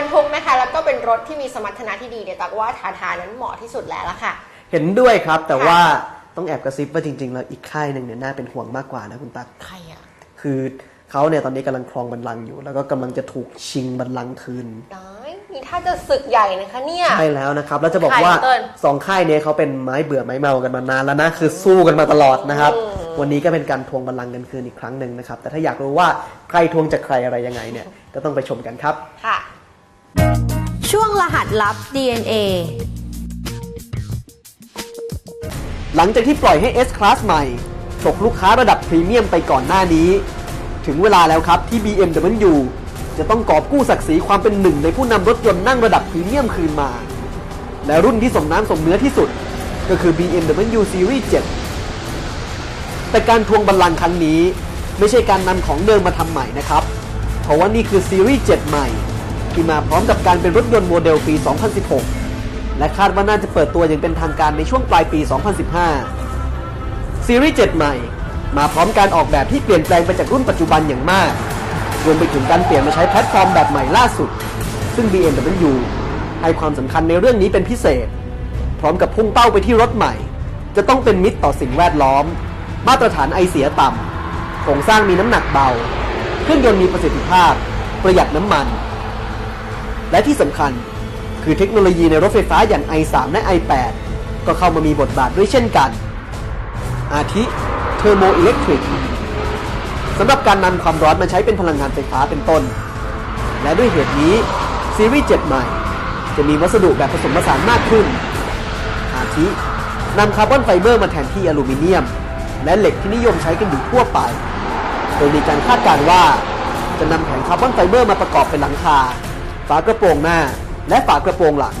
รถที่มีสมรรถนะที่ดีเนี่ยตักว่าทาทานั้นเหมาะที่สุดแล้วละค่ะ เห็นด้วยครับแต่ค่ะว่าต้องแอบกระซิบว่าจริงๆแล้วอีกค่ายหนึ่งเนี่ยน่าเป็นห่วงมากกว่านะคุณตั๊กใครอะคือเขาเนี่ยตอนนี้กำลังครองบัลลังก์อยู่ แล้วก็กำลังจะถูกชิงบัลลังก์คืนน้อยนี่ถ้าจะศึกใหญ่นะคะเนี่ย ใช่แล้วนะครับ แล้วจะบอกค่ายว่าเติ้ล สองค่ายเนี้เขาเป็นไม้เบื่อไม้เมากันมานานแล้วนะคือสู้กันมาตลอดนะครับอืมวันนี้ก็เป็นการทวงบัลลังก์กันคืนอีกครั้งหนึ่งนะครับ แต่ถ้าอยากรู้ว่าใครทวงจากใครอะไรยังไงเนี่ยก็ต้องไปชมกันครับ ค่ะ ช่วงรหัสลับ DNA หลังจากที่ปล่อยให้ S Class ใหม่ฉกลูกค้าระดับพรีเมียมไปก่อนหน้านี้ ถึงเวลาแล้วครับที่ BMW จะต้องกอบกู้ศักดิ์ศรีความเป็นหนึ่งในผู้นำรถยนต์นั่งระดับพรีเมียมคืนมา และรุ่นที่สมน้ำสมเนื้อที่สุด ก็คือ BMW Series 7 แต่การทวงบัลลังก์ครั้งนี้ ไม่ใช่การนำของเดิมมาทำใหม่นะครับ เพราะว่านี่คือ Series 7 ใหม่ ที่มาพร้อมกับการเป็นรถยนต์โมเดลปี 2016 และคาดว่าน่าจะเปิดตัวอย่างเป็นทางการในช่วงปลายปี 2015 ซีรีส์ 7 ใหม่ มาพร้อมการออกแบบที่เปลี่ยนแปลงไปจากรุ่นปัจจุบันอย่างมาก รวมไปถึงการเปลี่ยนมาใช้แพลตฟอร์มแบบใหม่ล่าสุด ซึ่ง BMW ให้ความสำคัญในเรื่องนี้เป็นพิเศษ พร้อมกับพุ่งเป้าไปที่รถใหม่ จะต้องเป็นมิตรต่อสิ่งแวดล้อม มาตรฐานไอเสียต่ำโครงสร้างมีน้ำหนักเบา เครื่องยนต์มีประสิทธิภาพ ประหยัดน้ำมัน และที่สำคัญ คือเทคโนโลยีในรถไฟฟ้าอย่าง i3 และ i8 ก็เข้ามามีบทบาทด้วยเช่นกัน อาทิเทอร์โมอิเล็กทริกสำหรับการนำความร้อนมาใช้เป็นพลังงานไฟฟ้าเป็นต้น และด้วยเหตุนี้ซีรีส์7ใหม่ จะมีวัสดุแบบผสมผสานมากขึ้น อาทินำคาร์บอนไฟเบอร์มาแทนที่อลูมิเนียม และเหล็กที่นิยมใช้กันอยู่ทั่วไป โดยมีการคาดการณ์ว่า จะนำแผงคาร์บอนไฟเบอร์มาประกอบเป็นหลังคา ฝากระโปรงหน้า และฝากระโปรงหลัง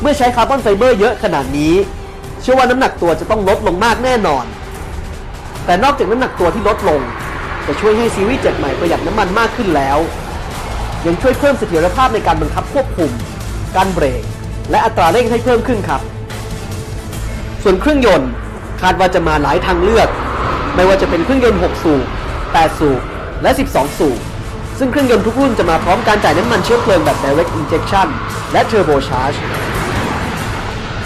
เมื่อใช้คาร์บอนไฟเบอร์เยอะขนาดนี้ เชื่อว่าน้ำหนักตัวจะต้องลดลงมากแน่นอน แต่นอกจากน้ำหนักตัวที่ลดลง จะช่วยให้ซีรีส์7ใหม่ประหยัดน้ำมันมากขึ้นแล้ว ยังช่วยเพิ่มเสถียรภาพในการบังคับควบคุม การเบรก และอัตราเร่งให้เพิ่มขึ้นครับ ส่วนเครื่องยนต์คาดว่าจะมาหลายทางเลือก ไม่ว่าจะเป็นเครื่องยนต์ 6 สูบ 8 สูบ และ 12 สูบ ซึ่งเครื่องยนต์ทุกรุ่นจะมาพร้อมการจ่ายน้ำมันเชื้อเพลิงแบบ direct injection และ turbo charge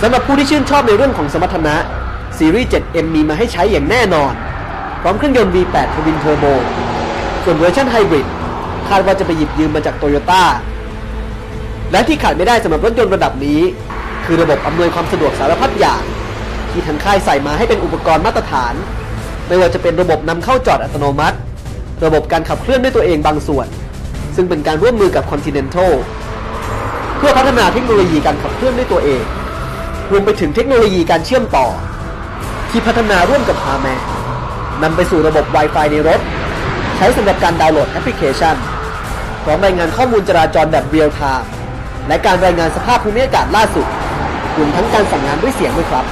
สำหรับผู้ที่ชื่นชอบในเรื่องของสมรรถนะ ซีรีส์ 7M มีมาให้ใช้อย่างแน่นอน พร้อมเครื่องยนต์ V8 Twin Turbo ส่วนเวอร์ชันไฮบริดคาดว่าจะไปหยิบยืมมาจากโตโยต้า และที่ขาดไม่ได้สำหรับรถยนต์ระดับนี้ คือระบบอำนวยความสะดวกสารพัดอย่าง ที่ทางค่ายใส่มาให้เป็นอุปกรณ์มาตรฐาน ไม่ว่าจะเป็นระบบนำเข้าจอดอัตโนมัติ ระบบการขับเคลื่อนด้วยตัวเองบางส่วน ซึ่งเป็นการร่วมมือกับ Continental เพื่อพัฒนาเทคโนโลยีการขับเคลื่อนด้วยตัวเอง รวมไปถึงเทคโนโลยีการเชื่อมต่อ ที่พัฒนาร่วมกับ h a r m a n นำไปสู่ระบบ Wi-Fi ในรถ ใช้สำหรับการดาวน์โหลดแอปพลิเคชันพร้อมรายงานข้อมูลจราจรแบบเรียลไทม์และการรายงานสภาพภูมิอากาศล่าสุดรวมทั้งการสั่งงานด้วยเสียงด้วยครับ